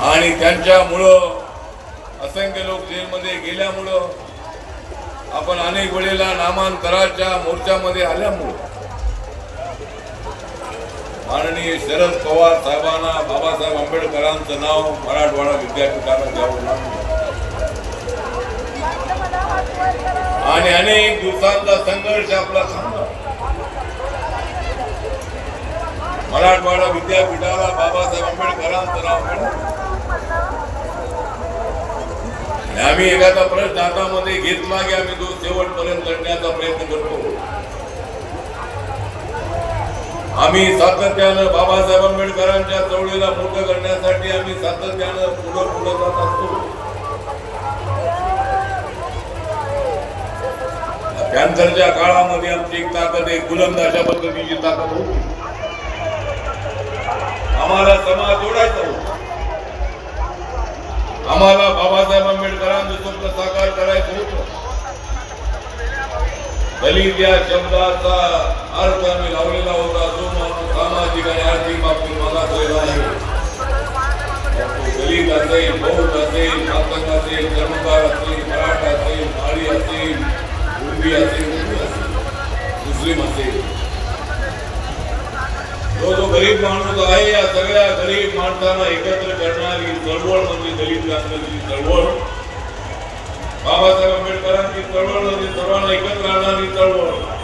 आणि त्यांच्यामुळं असंख्य लोक जेलमध्ये गेल्यामुळं आपण अनेक वेळेला नामांतराच्या मोर्चामध्ये आल्यामुळं माननीय शरद पवार साहेबांना बाबासाहेब आंबेडकरांचं नाव मराठवाडा विद्यापीठाला द्यावं लागलं. आणि अनेक दिवसांचा संघर्ष आपला थांबला. मराठवाडा विद्यापीठाला बाबासाहेब आंबेडकरांचं नाव मिळालं आणि आम्ही एखादा प्रश्न हातामध्ये घेतला की आम्ही तो शेवटपर्यंत लढण्याचा प्रयत्न करतो. आम्ही सातत्यानं बाबासाहेब आंबेडकरांच्या चळवळीला मोठं करण्यासाठी आम्ही सातत्यानं पुढं पुढं जात असतो. कॅन्सरच्या काळामध्ये आमची एक ताकद आहे गुलंदाच्या पद्धतीची ताकद होती. आम्हाला समाज जोडायचा होता. आम्हाला बाबासाहेब स्वप्न साकार करायचं होतं दलित या शब्दाचा अर्थ आम्ही लावलेला होता, जो माणूस सामाजिक आणि आर्थिक बाबतीत मागासलेला आहे तो दलित असेल बौद्ध असेल मातंग असेल कर्मकार असेल मराठा असेल माळी असेल उर्मी असेल मुस्लिम असेल तो जो गरीब माणूस आहे, या सगळ्या गरीब माणसांना एकत्र करणारी चळवळ म्हणजे दलित क्रांतीची चळवळ. बाबासाहेब आंबेडकरांची चळवळ होती सर्वांना एकत्र आणणारी चळवळ.